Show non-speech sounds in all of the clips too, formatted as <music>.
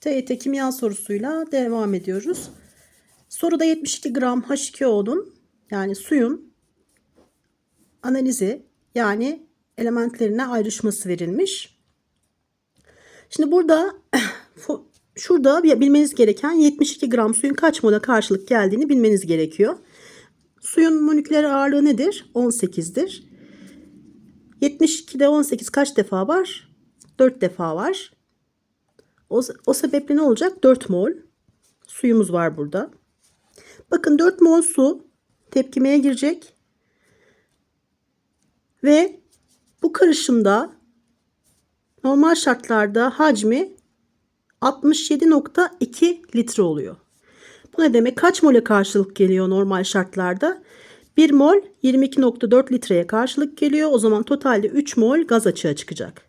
TYT kimya sorusuyla devam ediyoruz. Soruda 72 gram H2O'nun yani suyun analizi yani elementlerine ayrışması verilmiş. Şimdi burada <coughs> şurada bilmeniz gereken 72 gram suyun kaç mola karşılık geldiğini bilmeniz gerekiyor. Suyun moleküler ağırlığı nedir? 18'dir. 72'de 18 kaç defa var? 4 defa var. O, o sebeple ne olacak? 4 mol suyumuz var burada. Bakın 4 mol su tepkimeye girecek. Ve bu karışımda normal şartlarda hacmi 67.2 litre oluyor. Bu ne demek? Kaç mole karşılık geliyor normal şartlarda? 1 mol 22.4 litreye karşılık geliyor. O zaman totalde 3 mol gaz açığa çıkacak.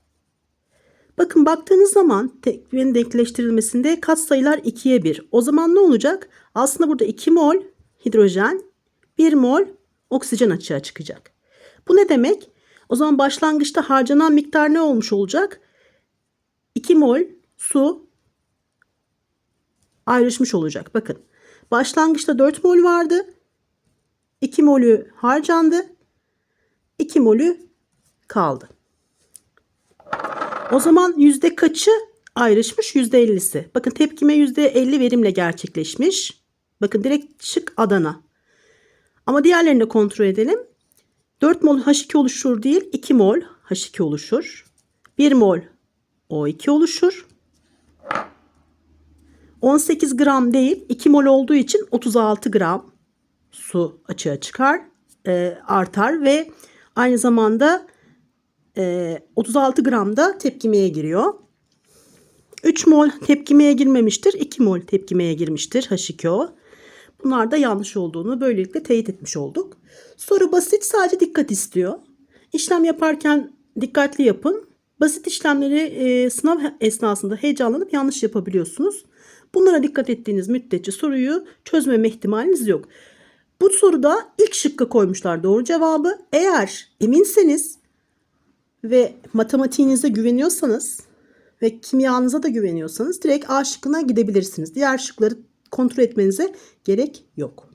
Bakın baktığınız zaman tekmenin denkleştirilmesinde katsayılar 2'ye 1. O zaman ne olacak? Aslında burada 2 mol hidrojen, 1 mol oksijen açığa çıkacak. Bu ne demek? O zaman başlangıçta harcanan miktar ne olmuş olacak? 2 mol su ayrışmış olacak. Bakın başlangıçta 4 mol vardı. 2 molü harcandı. 2 molü kaldı. O zaman yüzde kaçı ayrışmış? Yüzde ellisi. Bakın tepkime yüzde elli verimle gerçekleşmiş. Bakın direkt şık Adana. Ama diğerlerini de kontrol edelim. 4 mol H2 oluşur değil 2 mol H2 oluşur. 1 mol O2 oluşur. 18 gram değil 2 mol olduğu için 36 gram su açığa çıkar e, artar ve aynı zamanda e, 36 gram da tepkimeye giriyor. 3 mol tepkimeye girmemiştir. 2 mol tepkimeye girmiştir H2O. Bunlar da yanlış olduğunu böylelikle teyit etmiş olduk. Soru basit sadece dikkat istiyor. İşlem yaparken dikkatli yapın. Basit işlemleri e, sınav esnasında heyecanlanıp yanlış yapabiliyorsunuz. Bunlara dikkat ettiğiniz müddetçe soruyu çözmeme ihtimaliniz yok. Bu soruda ilk şıkka koymuşlar doğru cevabı. Eğer eminseniz ve matematiğinize güveniyorsanız ve kimyanıza da güveniyorsanız direkt A şıkkına gidebilirsiniz. Diğer şıkları kontrol etmenize gerek yok.